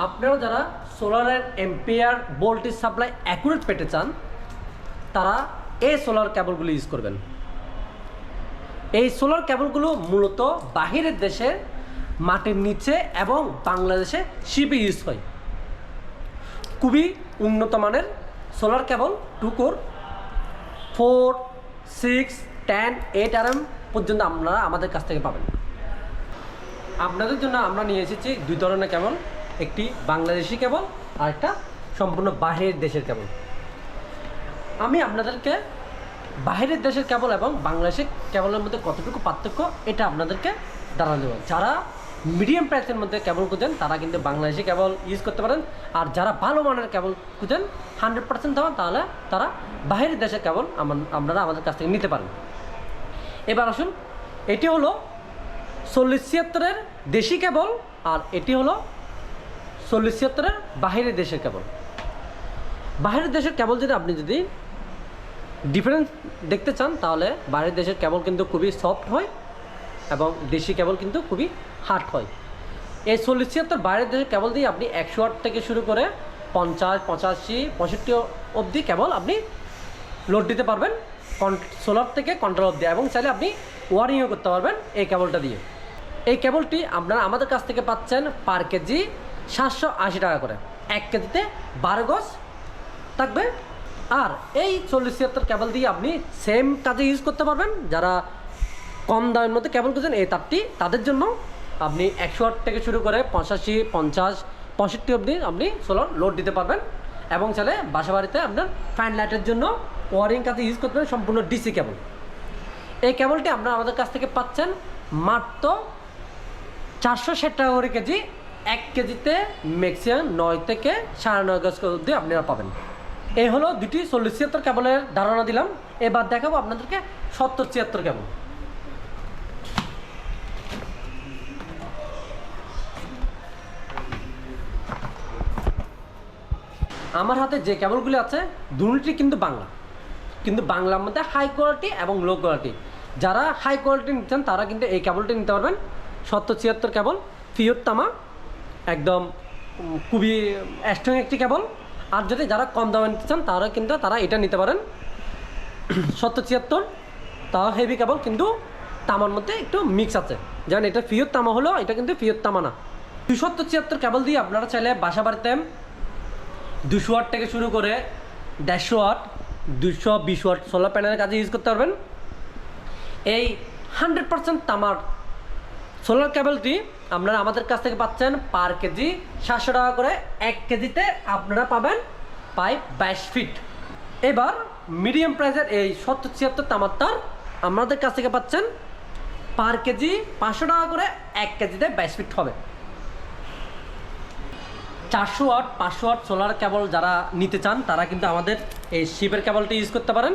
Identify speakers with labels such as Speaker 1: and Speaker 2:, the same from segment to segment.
Speaker 1: আপনারা যারা সোলারের এম্পিয়ার ভোল্টেজ সাপ্লাই অ্যাকুরেট পেতে চান, তারা এই সোলার কেবলগুলো ইউজ করবেন। এই সোলার কেবলগুলো মূলত বাহিরের দেশে, মাটির নিচে এবং বাংলাদেশে শিপে ইউজ হয়। খুবই উন্নত মানের solar cable two core four six ten eight R M পর্যন্ত আপনারা আমাদের কাছ থেকে পাবেন। আপনাদের জন্য আমরা নিয়ে এসেছি দুই ধরনের কেবল একটি বাংলাদেশি কেবল আর একটা সম্পূর্ণ বাহিরের দেশের কেবল। আমি আপনাদেরকে বাহিরের দেশের কেবল এবং বাংলাদেশের কেবলের মধ্যে কতটুকু পার্থক্য, এটা আপনাদেরকে দাঁড়ানো দেবো। যারা মিডিয়াম প্রাইসের মধ্যে কেবল খুঁজেন, তারা কিন্তু বাংলাদেশি কেবল ইউজ করতে পারেন। আর যারা ভালো মানের কেবল খুঁজেন হান্ড্রেড পার্সেন্ট দেওয়া তাহলে তারা বাহিরের দেশের কেবল আপনারা আমাদের কাছ থেকে নিতে পারেন। এবার আসুন, এটি হলো চল্লিশ ছিয়াত্তরের দেশি কেবল, আর এটি হলো চল্লিশ ছিয়াত্তরের বাহিরের দেশের কেবল বাহিরের দেশের কেবল যদি আপনি যদি ডিফারেন্স দেখতে চান, তাহলে বাইরের দেশের কেবল কিন্তু খুবই সফট হয় এবং দেশি কেবল কিন্তু খুবই হার্ড হয়। এই চল্লিশ ছিয়াত্তর বাইরের দেশের কেবল দিয়ে আপনি একশো আট থেকে শুরু করে পঞ্চাশ, পঁচাশি, পঁয়ষট্টি অবধি কেবল আপনি লোড দিতে পারবেন সোলার থেকে কন্ট্রোল অবধি। এবং চাইলে আপনি ওয়ারিংও করতে পারবেন এই কেবলটা দিয়ে। এই কেবলটি আপনারা আমাদের কাছ থেকে পাচ্ছেন পার কেজি সাতশো আশি টাকা করে। এক কেজিতে বারো গজ থাকবে। আর এই চল্লিশ ছিয়াত্তর কেবল দিয়ে আপনি সেম কাজে ইউজ করতে পারবেন। যারা কম দামের মধ্যে কেবল খুঁজছেন এই তারটি তাদের জন্য আপনি একশো আট থেকে শুরু করে পঁচাশি, পঞ্চাশ, পঁয়ষট্টি অবধি আপনি সোলার লোড দিতে পারবেন। এবং চাইলে বাসা বাড়িতে আপনার ফ্যান লাইটের জন্য ওয়ারিং কাজে ইউজ করতে পারেন সম্পূর্ণ ডিসি কেবল। এই কেবলটি আপনারা আমাদের কাছ থেকে পাচ্ছেন মাত্র চারশো ষাট টাকা করে কেজি এক কেজিতে ম্যাক্সিমাম নয় থেকে সাড়ে নয় গজ অবধি আপনারা পাবেন। এই হলো দুটি চল্লিশ ছিয়াত্তর কেবলের ধারণা দিলাম। এবার দেখাবো আপনাদেরকে সত্তর ছিয়াত্তর কেবল। আমার হাতে যে কেবলগুলি আছে, দুটি কিন্তু বাংলা। কিন্তু বাংলার মধ্যে হাই কোয়ালিটি এবং লো কোয়ালিটি যারা হাই কোয়ালিটি নিচ্ছেন তারা কিন্তু এই কেবলটি নিতে পারবেন। সত্তর ছিয়াত্তর কেবল ফিওর তামা একদম খুবই স্ট্রং একটি কেবল আর যদি যারা কম দামে নিতে চান, তারা কিন্তু তারা এটা নিতে পারেন। সত্তর ছিয়াত্তর, তাও হেভি কেবল কিন্তু তামার মধ্যে একটু মিক্স আছে। যেমন এটা ফিওর তামা হলো, এটা কিন্তু ফিওর তামা না। দুশো ছিয়াত্তর কেবল দিয়ে আপনারা চাইলে বাসা বাড়িতে দুশো ওয়াট থেকে শুরু করে দেড়শো ওয়াট দুশো, বিশ ওয়াট সোলার প্যানেলের কাজে ইউজ করতে পারবেন। এই হান্ড্রেড পার্সেন্ট তামার সোলার কেবলটি আপনারা আমাদের কাছ থেকে পাচ্ছেন পার কেজি সাতশো টাকা করে। এক কেজিতে আপনারা পাবেন পাইপ বাইশ ফিট। এবার মিডিয়াম প্রাইসের এই সত্তর ছিয়াত্তর তামার তার আমাদের কাছ থেকে পাচ্ছেন পার কেজি পাঁচশো টাকা করে এক কেজিতে বাইশ ফিট হবে। চারশো ওয়াট, পাঁচশো ওয়াট সোলার কেবল যারা নিতে চান, তারা কিন্তু আমাদের এই শিবের কেবলটি ইউজ করতে পারেন।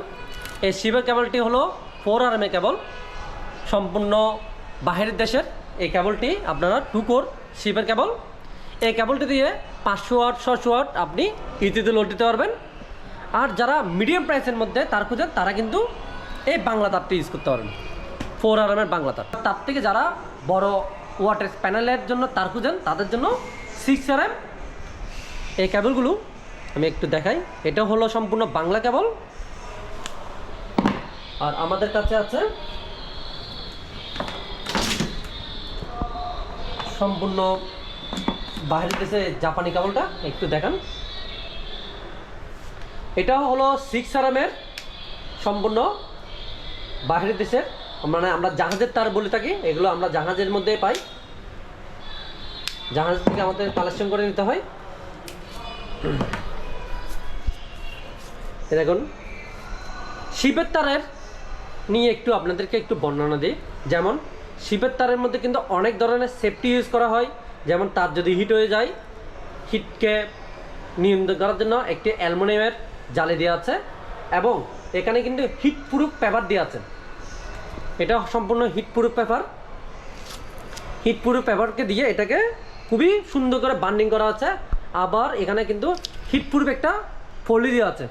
Speaker 1: এই শিবের কেবলটি হলো ফোর আর এম এ কেবল। সম্পূর্ণ বাহিরের দেশের এই কেবলটি আপনারা টু কোর শিবের কেবল এই কেবলটি দিয়ে পাঁচশো ওয়াট ছশো ওয়াট আপনি ইতিতে লোড দিতে পারবেন। আর যারা মিডিয়াম প্রাইসের মধ্যে তার খুঁজেন, তারা কিন্তু এই বাংলা তারটি ইউজ করতে পারবেন। ফোর আর এমের বাংলা তার। তার থেকে যারা বড় ওয়াটার প্যানেলের জন্য তার খুঁজেন, তাদের জন্য সিক্স আর এই কেবলগুলো আমি একটু দেখাই। এটা হলো সম্পূর্ণ বাংলা কেবল আর আমাদের কাছে আছে সম্পূর্ণ বাইরের দেশে জাপানি কেবলটা একটু দেখান। এটা হলো সিক্স আরামের সম্পূর্ণ বাইরের দেশের মানে আমরা জাহাজের তার বলে থাকি, এগুলো আমরা জাহাজের মধ্যে পাই। জাহাজ থেকে আমাদের কালেকশন করে নিতে হয়। দেখুন, শিবের তারের নিয়ে একটু আপনাদেরকে একটু বর্ণনা দিই। যেমন শিবের তারের মধ্যে কিন্তু অনেক ধরনের সেফটি ইউজ করা হয়। যেমন তার যদি হিট হয়ে যায় হিটকে নিয়ন্ত্রণ করার জন্য একটি অ্যালমোনিয়ামের জালি দেওয়া আছে এবং এখানে কিন্তু হিট প্রুফ পেপার দেওয়া আছে। এটা সম্পূর্ণ heat proof paper heat proof পেপারকে দিয়ে এটাকে খুবই সুন্দর করে বান্ডিং করা আছে। আবার এখানে কিন্তু হিট প্রুফ একটা ফলি দেওয়া আছে।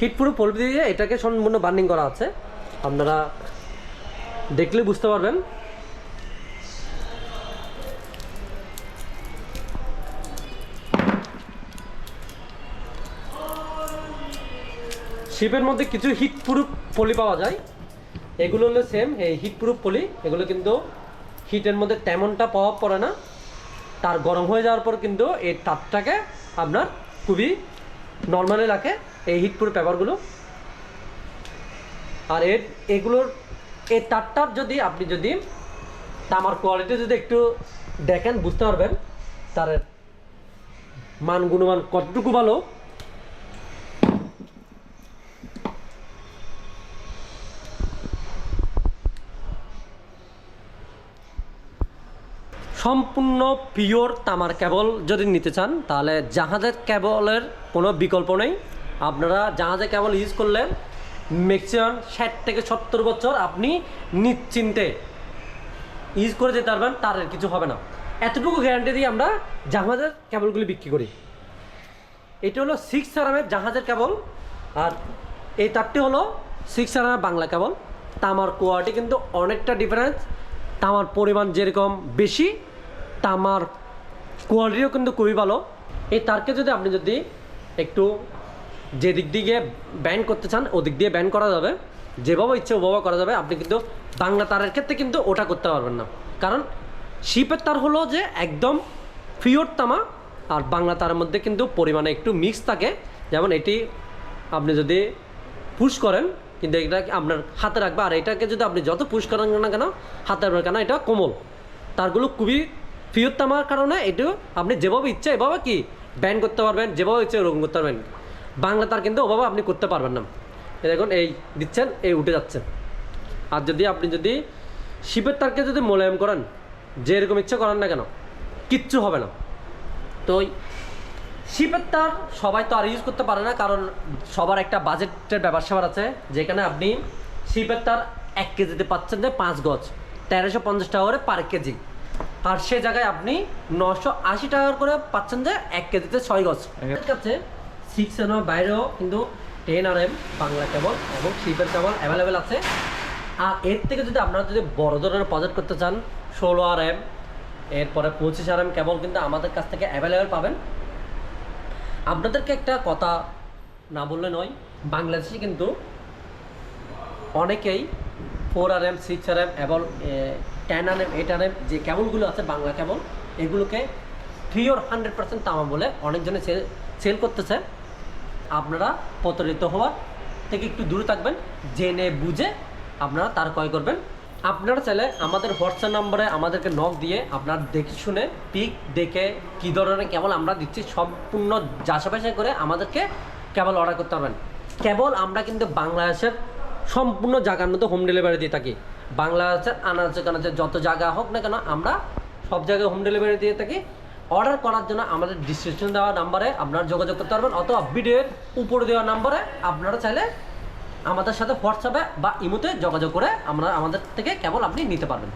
Speaker 1: হিট প্রুফ ফলি দিয়ে এটাকে সম্পূর্ণ বান্ডিং করা আছে। আপনারা দেখলে বুঝতে পারবেন। শিপের মধ্যে কিছু হিট প্রুফ পলি পাওয়া যায়। এগুলো হলো সেম এই হিট প্রুফ পলি। এগুলো কিন্তু হিটের মধ্যে তেমনটা প্রভাব পড়ে না। তার গরম হয়ে যাওয়ার পর কিন্তু এই তারটাকে আপনার খুবই নর্মালে রাখে এই হিট প্রুফ পেপারগুলো আর এর, এগুলোর এই তারটার যদি আপনি যদি তামার কোয়ালিটি যদি একটু দেখেন, বুঝতে পারবেন, তার মান, গুণমান কতটুকু ভালো? সম্পূর্ণ পিওর তামার কেবল যদি নিতে চান, তাহলে জাহাজের কেবলের কোনো বিকল্প নেই। আপনারা জাহাজের কেবল ইউজ করলে ম্যাক্সিমাম ষাট থেকে সত্তর বছর আপনি নিশ্চিন্তে ইউজ করে যেতে পারবেন, তার কিছু হবে না। এতটুকু গ্যারান্টি দিয়ে আমরা জাহাজের কেবলগুলি বিক্রি করি। এটা হলো সিক্স আরামের জাহাজের কেবল আর এই তারটি হলো সিক্স আরামের বাংলা কেবল তামার কোয়ালিটি কিন্তু অনেকটা ডিফারেন্স তামার পরিমাণ যেরকম বেশি, তামার কোয়ালিটিও কিন্তু খুবই ভালো। এই তারকে যদি আপনি যদি একটু যে দিক দিয়ে ব্যান করতে চান ওদিক দিয়ে ব্যান করা যাবে। যেভাবে ইচ্ছে ওভাবে করা যাবে, আপনি কিন্তু বাংলা তারের ক্ষেত্রে কিন্তু ওটা করতে পারবেন না। কারণ শিপের তার হলো যে একদম পিওর তামা, আর বাংলা তারের মধ্যে কিন্তু পরিমাণে একটু মিক্স থাকে। যেমন এটি আপনি যদি পুশ করেন, কিন্তু এটা আপনার হাতে রাখবে, আর এটাকে যদি আপনি যত পুশ করেন না কেন, হাতে রাখবেন কেন, এটা কোমল। তারগুলো খুবই পিওর তামার কারণে এটু আপনি যেভাবে ইচ্ছে এভাবে কি ব্যান করতে পারবেন, যেভাবে ইচ্ছে ওরকম করতে পারবেন। বাংলা তার কিন্তু ওভাবে আপনি করতে পারবেন না। দেখুন এই দিচ্ছেন এই উঠে যাচ্ছে আর যদি আপনি যদি শিপের তারকে যদি মোলায়েম করেন যেরকম ইচ্ছে করেন না কেন কিচ্ছু হবে না। তো ওই শিপের তার সবাই তো আর ইউজ করতে পারে না কারণ সবার একটা বাজেটের ব্যাপার স্যাপার আছে যেখানে আপনি শিপের তার এক কেজিতে পাচ্ছেন যে পাঁচ গজ তেরোশো পঞ্চাশ টাকা করে পার কেজি। আর সে জায়গায় আপনি নশো আশি টাকা করে পাচ্ছেন যে এক কেজিতে ছয় গজ। কাছে সিক্স এর বাইরেও কিন্তু ten R M Bangla cable এবং শিপের কেবল অ্যাভেলেবেল আছে। আর এর থেকে যদি আপনারা যদি বড় ধরনের প্রজেক্ট করতে চান, ষোলো আর এম এরপরে পঁচিশ আর এম কেবল কিন্তু আমাদের কাছ থেকে অ্যাভেলেবেল পাবেন। আপনাদেরকে একটা কথা না বললে নয়, বাংলাদেশে কিন্তু অনেকেই four R M six R M এবং ten R M eight R M যে কেবলগুলো আছে, বাংলা কেবল এগুলোকে থ্রি ওর হান্ড্রেড পার্সেন্ট তামা বলে অনেকজনে সেল করতেছে। আপনারা প্রতারিত হওয়ার থেকে একটু দূরে থাকবেন, জেনে বুঝে আপনারা তার ক্রয় করবেন। আপনারা চাইলে আমাদের হোয়াটসঅ্যাপ নম্বরে আমাদেরকে নক দিয়ে আপনার দেখে শুনে পিক দেখে কী ধরনের কেবল আমরা দিচ্ছি, সম্পূর্ণ যাচাবাছাই করে আমাদেরকে কেবল অর্ডার করতে পারবেন। কেবল আমরা কিন্তু বাংলাদেশের সম্পূর্ণ জায়গার মধ্যে হোম ডেলিভারি দিয়ে থাকি। বাংলাদেশের আনাচে কানাচে যত জায়গা হোক না কেন, আমরা সব জায়গায় হোম ডেলিভারি দিয়ে থাকি। অর্ডার করার জন্য আমাদের ডিসক্রিপশন দেওয়া নাম্বারে আপনারা যোগাযোগ করতে পারবেন, অথবা ভিডিওর উপরে দেওয়া নাম্বারে আপনারা চাইলে আমাদের সাথে হোয়াটসঅ্যাপে বা ইমোতে যোগাযোগ করে আমরা আমাদের থেকে কেবল আপনি নিতে পারবেন।